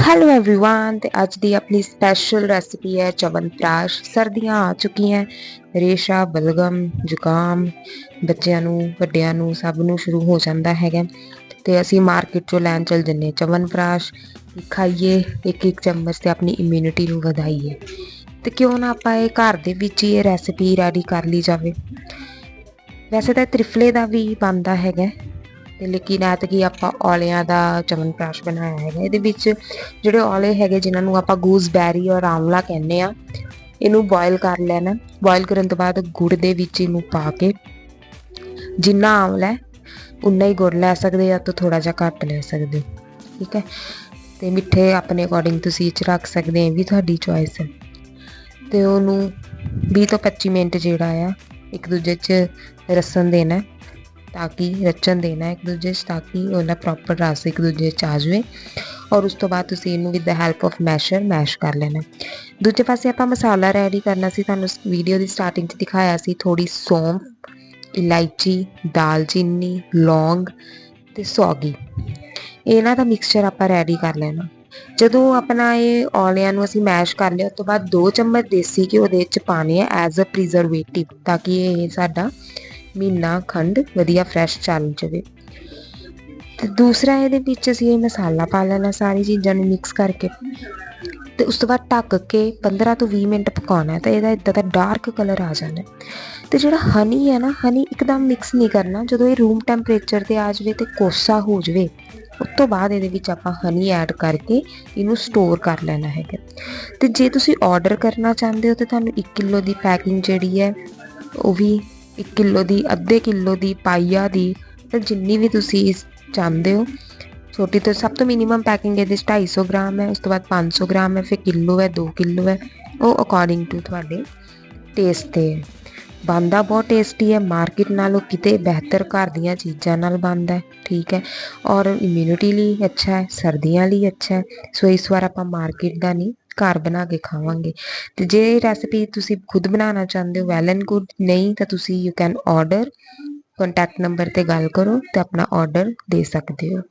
Hello everyone ਤੇ ਅੱਜ ਦੀ ਆਪਣੀ ਸਪੈਸ਼ਲ ਰੈਸਿਪੀ ਹੈ ਚਵਨ ਪ੍ਰਾਸ਼ ਸਰਦੀਆਂ ਆ ਚੁੱਕੀਆਂ ਰੇਸ਼ਾ ਬਲਗਮ ਜ਼ੁਕਾਮ ਬੱਚਿਆਂ ਨੂੰ ਵੱਡਿਆਂ ਨੂੰ ਸਭ ਨੂੰ ਸ਼ੁਰੂ ਹੋ ਜਾਂਦਾ ਹੈਗਾ ਤੇ ਅਸੀਂ ਮਾਰਕੀਟ ਚੋਂ ਲੈਣ ਚੱਲ ਜੰਨੇ ਚਵਨ ਪ੍ਰਾਸ਼ ਕਿ ਖਾਈਏ ਇੱਕ ਇੱਕ ਚਮਚ ਤੇ ਆਪਣੀ ਇਮਿਊਨਿਟੀ ਨੂੰ ਵਧਾਈਏ ਤੇ ਕਿਉਂ ਨਾ ਆਪਾਂ ਇਹ ਘਰ ਦੇ ਵਿੱਚ ਹੀ ਇਹ ਰੈਸਿਪੀ ਰੈਡੀ ਕਰ ਲਈ ਜਾਵੇ ਵੈਸੇ ਤਾਂ ਤ੍ਰਿਫਲੇ ਦਾ ਵੀ ਬਣਦਾ ਹੈਗਾ ਤੇ ਲੇਕਿਨ ਐਤਕੀ ਆਪਾਂ ਔਲਿਆਂ ਦਾ ਚਮਨ ਪ੍ਰਾਸ਼ ਬਣਾਇਆ ਹੈਗਾ। ਇਹਦੇ ਵਿੱਚ ਜਿਹੜੇ ਔਲੇ ਹੈਗੇ ਜਿਨ੍ਹਾਂ ਨੂੰ ਆਪਾਂ ਗੂਸਬੈਰੀ ਔਰ ਆਂਵਲਾ ਕਹਿੰਦੇ ਆ, ਇਹਨੂੰ ਬੋਇਲ ਕਰ ਲੈਣਾ। ਬੋਇਲ ਕਰਨ ਤੋਂ ਬਾਅਦ ਗੁੜ ਦੇ ਵਿੱਚ ਇਹਨੂੰ ਪਾ ਕੇ ਜਿੰਨਾ ਆਂਵਲਾ ਹੈ, ਉਨਾ ਹੀ ਗੁੜ ਲੈ ਸਕਦੇ ਆ, ਤਾਂ ਥੋੜਾ ਜਿਹਾ ਘੱਟ ਲੈ ਸਕਦੇ। ਠੀਕ ਹੈ? ਤੇ ਮਿੱਠੇ ਆਪਣੇ ਅਕੋਰਡਿੰਗ ਤੁਸੀਂ ਇਹ ਚ ਰੱਖ ਸਕਦੇ ਆ, ਇਹ ਵੀ ਤੁਹਾਡੀ ਚੋਇਸ ਹੈ। ਤੇ ਉਹਨੂੰ 20 ਤੋਂ 25 ਮਿੰਟ ਜਿਹੜਾ ਆ, ਇੱਕ ਦੂਜੇ 'ਚ ਰਸਨ ਦੇਣਾ। ਤਾਂ ਕਿ ਰਚਨ ਦੇਣਾ ਇੱਕ ਦੂਜੇ 'ਚ ਤਾਂ ਕਿ ਉਹਦਾ ਪ੍ਰੋਪਰ ਰਸ ਇੱਕ ਦੂਜੇ 'ਚ ਆ ਜਾਵੇ ਔਰ ਉਸ ਤੋਂ ਬਾਅਦ ਤੁਸੀਂ ਇਹਨੂੰ with the help of masher mash ਕਰ ਲੈਣਾ ਦੂਜੇ ਪਾਸੇ ਆਪਾਂ ਮਸਾਲਾ ਰੈਡੀ ਕਰਨਾ ਸੀ ਤੁਹਾਨੂੰ ਵੀਡੀਓ ਦੀ ਸਟਾਰਟਿੰਗ 'ਚ ਦਿਖਾਇਆ ਸੀ ਥੋੜੀ ਸੌਂਫ ਇਲਾਇਚੀ ਦਾਲਚੀਨੀ ਲੌਂਗ ਤੇ ਸੌਗੀ ਇਹਨਾਂ ਦਾ ਮਿਕਸਚਰ ਆਪਾਂ ਰੈਡੀ ਕਰ ਲੈਣਾ ਜਦੋਂ ਆਪਣਾ ਇਹ ਔਲਿਆਂ ਨੂੰ ਅਸੀਂ ਮੈਸ਼ ਕਰ ਲਿਆ ਉਸ ਤੋਂ ਬਾਅਦ 2 ਚਮਚ ਦੇਸੀ ਘਿਓ ਦੇ ਵਿੱਚ ਪਾਣੀ ਹੈ ਐਜ਼ ਅ ਪ੍ਰੀਜ਼ਰਵੇਟਿਵ ਤਾਂ ਕਿ ਇਹ ਸਾਡਾ ਮਹੀਨਾ ਖੰਡ ਵਧੀਆ ਫਰੈਸ਼ ਚੱਲ ਜਾਵੇ। ਤੇ ਦੂਸਰਾ ਇਹਦੇ ਵਿੱਚ ਅਸੀਂ ਇਹ ਮਸਾਲਾ ਪਾ ਲੈਣਾ, ਸਾਰੀ ਚੀਜ਼ਾਂ ਨੂੰ ਮਿਕਸ ਕਰਕੇ। ਤੇ ਉਸ ਤੋਂ ਬਾਅਦ ਢੱਕ ਕੇ 15 ਤੋਂ 20 ਮਿੰਟ ਪਕਾਉਣਾ ਤਾਂ ਇਹਦਾ ਇਦਾਂ ਦਾ ਡਾਰਕ ਕਲਰ ਆ ਜਾਣਾ ਹੈ। ਤੇ ਜਿਹੜਾ ਹਨੀ ਹੈ ਨਾ ਹਨੀ ਇੱਕਦਮ ਮਿਕਸ ਨਹੀਂ ਕਰਨਾ, ਜਦੋਂ ਇਹ ਰੂਮ ਟੈਂਪਰੇਚਰ ਤੇ ਆ ਜਾਵੇ ਤੇ ਕੋਸਾ ਹੋ ਜਾਵੇ, ਉਸ ਤੋਂ ਬਾਅਦ ਇਹਦੇ ਵਿੱਚ ਆਪਾਂ ਹਨੀ ਐਡ ਕਰਕੇ ਇਹਨੂੰ ਸਟੋਰ ਕਰ ਲੈਣਾ ਹੈਗਾ। ਤੇ ਜੇ ਤੁਸੀਂ ਆਰਡਰ ਕਰਨਾ ਚਾਹੁੰਦੇ ਹੋ, ਤੇ ਤੁਹਾਨੂੰ 1 ਕਿਲੋ ਦੀ ਪੈਕਿੰਗ ਜਿਹੜੀ ਹੈ, ਉਹ ਵੀ 1 ਕਿਲੋ ਦੀ ਅੱਧੇ ਕਿਲੋ ਦੀ ਪਾਈਆ ਦੀ ਤੇ ਜਿੰਨੀ ਵੀ ਤੁਸੀਂ ਚਾਹੁੰਦੇ ਹੋ ਛੋਟੀ ਤੋਂ ਸਭ ਤੋਂ ਮਿਨੀਮਮ ਪੈਕਿੰਗ ਇਹਦੇ 'ਚ 250 ਗ੍ਰਾਮ ਹੈ ਉਸ ਤੋਂ ਬਾਅਦ 500 ਗ੍ਰਾਮ ਹੈ ਫਿਰ ਕਿਲੋ ਹੈ 2 ਕਿਲੋ ਹੈ ਉਹ ਅਕੋਰਡਿੰਗ ਟੂ ਤੁਹਾਡੇ ਟੇਸਟ ਤੇ ਹੈ ਬਣਦਾ ਬਹੁਤ ਟੇਸਟੀ ਹੈ ਮਾਰਕੀਟ ਨਾਲੋਂ ਕਿਤੇ ਬਿਹਤਰ ਘਰ ਦੀਆਂ ਚੀਜ਼ਾਂ ਨਾਲ ਬਣਦਾ ਹੈ ਠੀਕ ਹੈ ਔਰ ਇਮਿਊਨਿਟੀ ਲਈ ਅੱਛਾ ਹੈ ਸਰਦੀਆਂ ਲਈ ਅੱਛਾ ਹੈ ਸੋ ਇਸ ਵਾਰ ਆਪਾਂ ਮਾਰਕੀਟ ਦਾ ਨਹੀਂ ਘਰ ਬਣਾ ਕੇ ਖਾਵਾਂਗੇ। ਤੇ ਜੇ ਇਹ ਰੈਸਪੀ ਤੁਸੀਂ ਖੁਦ ਬਣਾਉਣਾ ਚਾਹੁੰਦੇ ਹੋ ਵੈਲ ਐਂਡ ਗੁੱਡ ਨਹੀਂ ਤਾਂ ਤੁਸੀਂ you can order contact number ਤੇ ਗੱਲ ਕਰੋ ਤੇ ਆਪਣਾ ਆਰਡਰ ਦੇ ਸਕਦੇ ਹੋ।